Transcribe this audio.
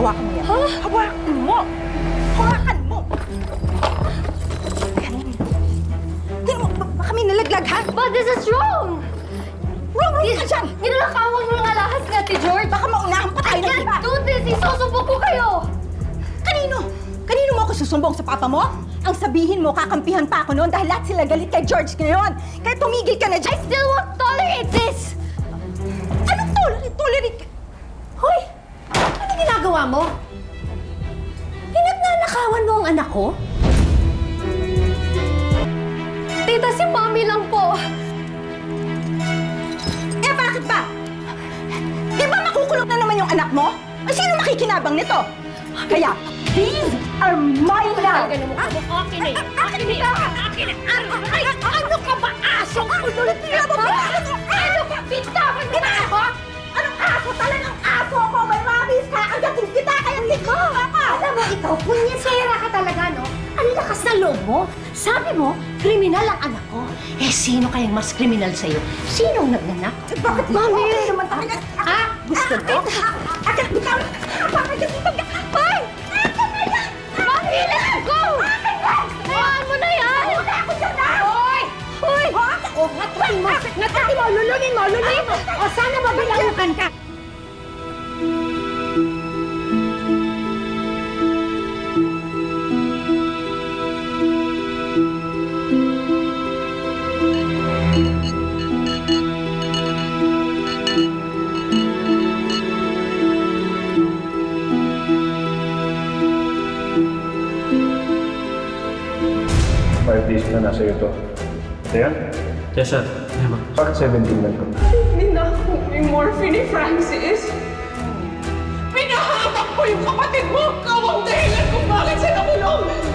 Hawakan mo yan. Hawakan mo! Hawakan mo! Tingnan mo, ba- baka may nalaglag, ha? But this is wrong! Wrong, wrong ka dyan! Ninalakawan mo ng alahas ni Ate George! Baka maunahan pa I tayo ng iba. can't do this! Isusubok ko kayo! Kanino? Kanino mo ako susumbong sa papa mo? Ang sabihin mo, kakampihan pa ako noon dahil lahat sila galit kay George ngayon. Kaya tumigil ka na dyan. I still won't tolerate this! Anong tolerate? Tolerate ginagawa mo? Pinagnanakawan mo ang anak ko? Tita, si Mami lang po! Eh, bakit ba? Di ba makukulong na naman yung anak mo? Ay, sino makikinabang nito? Kaya, these are mine now! Mo. Akin eh. Akin eh! Akin eh! Ay, ano ka ba, aso? Ano ka? Bitawan ikaw, punyesera ka talaga, no? Ang lakas na loob mo. Sabi mo, kriminal ang anak ko. Eh, sino kayang mas kriminal sa'yo? Sinong nagnganak? Bakit Mami! Okay naman talaga. Ha? Gusto mo? Akin, bitawan! Bakit kasi ito? Hoy! Akin na yan! Mami, let's go! Hayaan mo na yan! Wala ako dyan na! Hoy! Hoy! O, ngatuin mo! Ngatuin mo! Lulunin mo! Lulunin mo! O, sana mabilangukan ka! 5 days na nasa iyo to. Ayan. Yes, sir. Ayan ba? Bakit 17 lang to? Ninakot ni Morphe ni Francis. Pinahamak ko yung kapatid mo! Ikaw ang dahilan kung bakit siya nakulong!